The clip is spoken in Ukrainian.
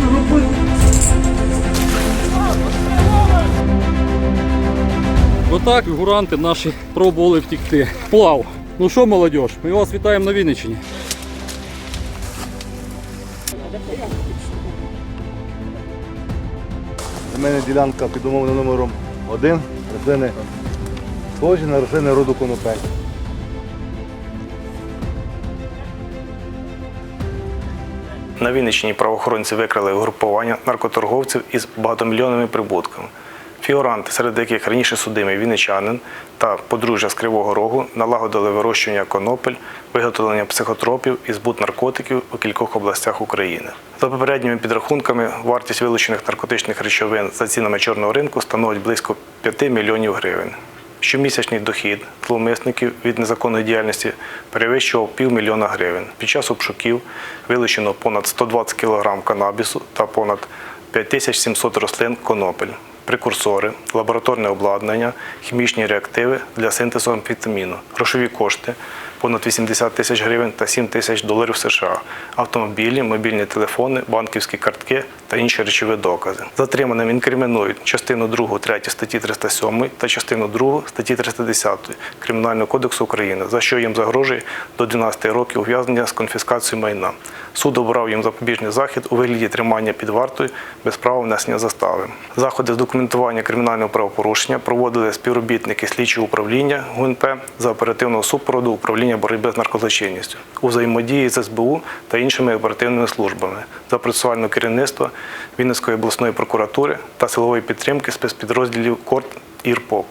чорного пилу. Отак фігуранти наші пробували втікти. Плав. Ну що, молодь, ми вас вітаємо на Вінниччині. У мене ділянка під умовним номером 1, рослини схожі на рослини роду конопель. На Вінниччині правоохоронці викрили угрупування наркоторговців із багатомільйонними прибутками. Фігуранти, серед яких раніше судимий вінничанин та подружжя з Кривого Рогу, налагодили вирощування конопель, виготовлення психотропів і збут наркотиків у кількох областях України. За попередніми підрахунками, вартість вилучених наркотичних речовин за цінами чорного ринку становить близько 5 мільйонів гривень. Щомісячний дохід зловмисників від незаконної діяльності перевищував півмільйона гривень. Під час обшуків вилучено понад 120 кг канабісу та понад 5700 рослин конопель, прекурсори, лабораторне обладнання, хімічні реактиви для синтезу амфетаміну, грошові кошти понад 80 тисяч гривень та 7 тисяч доларів США, автомобілі, мобільні телефони, банківські картки та інші речові докази. Затриманим інкримінують частину 2, 3 статті 307 та частину 2 статті 310 Кримінального кодексу України, за що їм загрожує до 12 років ув'язнення з конфіскацією майна. Суд обрав їм запобіжний захід у вигляді тримання під вартою без права внесення застави. Заходи з документування кримінального правопорушення проводили співробітники слідчого управління ГУНП за оперативного супроводу управління боротьби з наркозлочинністю у взаємодії з СБУ та іншими оперативними службами за процесуального керівництва Вінницької обласної прокуратури та силової підтримки спецпідрозділів КОРТ Ірпок.